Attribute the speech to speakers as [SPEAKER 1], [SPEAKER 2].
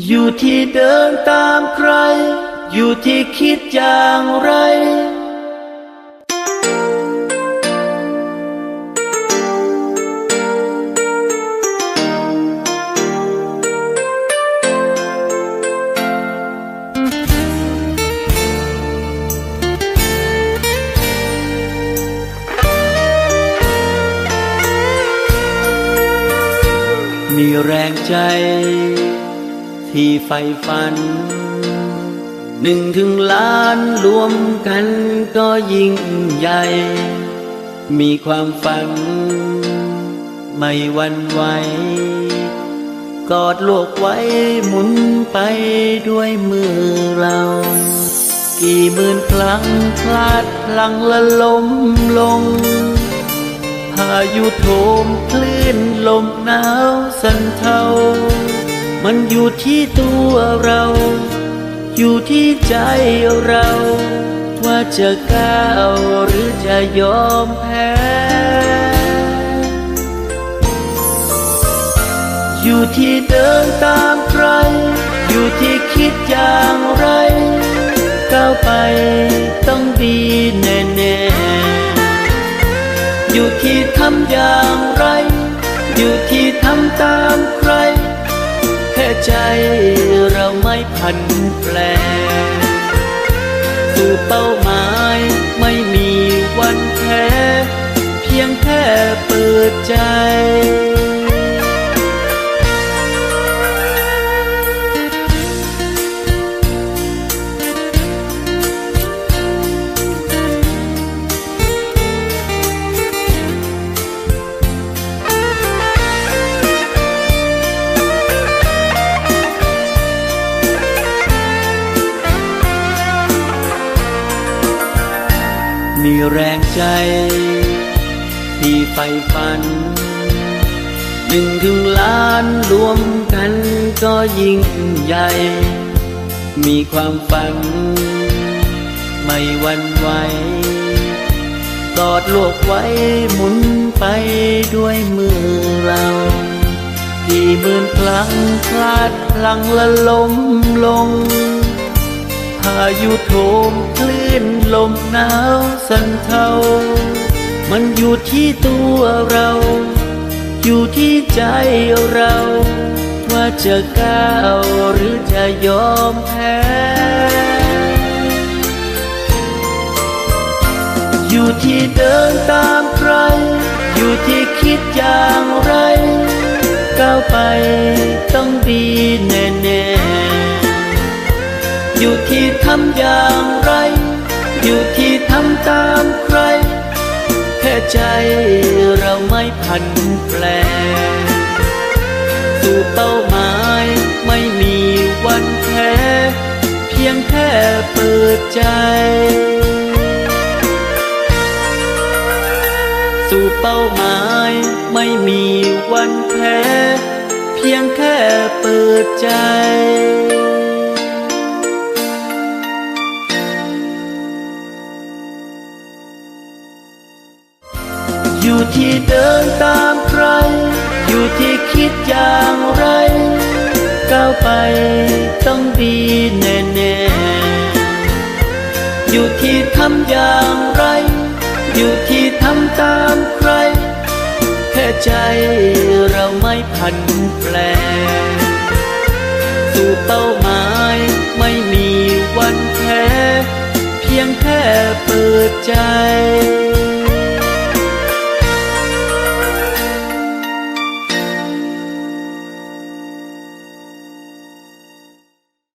[SPEAKER 1] อยู่ที่เดินตามใคร อยู่ที่คิดอย่างไร มีแรงใจ ที่ใฝ่ฝัน หนึ่งถึงล้านรวมกันก็ยิ่งใหญ่ มีความฝัน ไม่วันไหว กอดโลกไว้หมุนไปด้วยมือเรา กี่หมื่นครั้งพลาดพลังละล้มลงพายุโถมคลื่นลมหนาวสั่นเทา มันอยู่ที่ตัวเรา อยู่ที่ใจเรา ว่าจะก้าวหรือจะยอมแพ้ อยู่ที่เดินตามใคร อยู่ที่คิดอย่างไร ก้าวไปต้องดีแน่ๆอยู่ที่ทำอย่างไร อยู่ที่ทำตา ใจเราไม่พันแปรคือเป้า มีแรงใจที่ใฝ่ฝัน หนึ่งถึงล้านรวมกันก็ยิ่งใหญ่ มีความฝัน ไม่หวันไหวกอดโลกไว้หมุนไปด้วยมือเรากี่หมื่นครั้งพลาดพลังละล้มลงายุโถมคลื่นลมหนาวสั่นเทา มันอยู่ที่ตัวเรา อยู่ที่ใจเรา ว่าจะก้าวหรือจะยอมแพ้ อยู่ที่เดินตามใคร อยู่ที่คิดอย่างไร ก้าวไปต้องดีแน่ำอย่างไร อยู่ที่ทำตามใคร แค่ใจเราไม่พันแปรสู่เป้าหมายไม่มีวันแพ้เพียงแค่เปิดใจ สู่เป้าหมายไม่มีวันแพ้เพียงแค่เปิดใจ ที่เดินตามใคร อยู่ที่คิดอย่างไร ก้าวไปต้องดีแน่ๆ อยู่ที่ทำอย่างไร อยู่ที่ทำตามใคร แค่ใจเราไม่พันแปรสู่เป้าหมายไม่มีวันแพ้ เพียงแค่เปิดใจ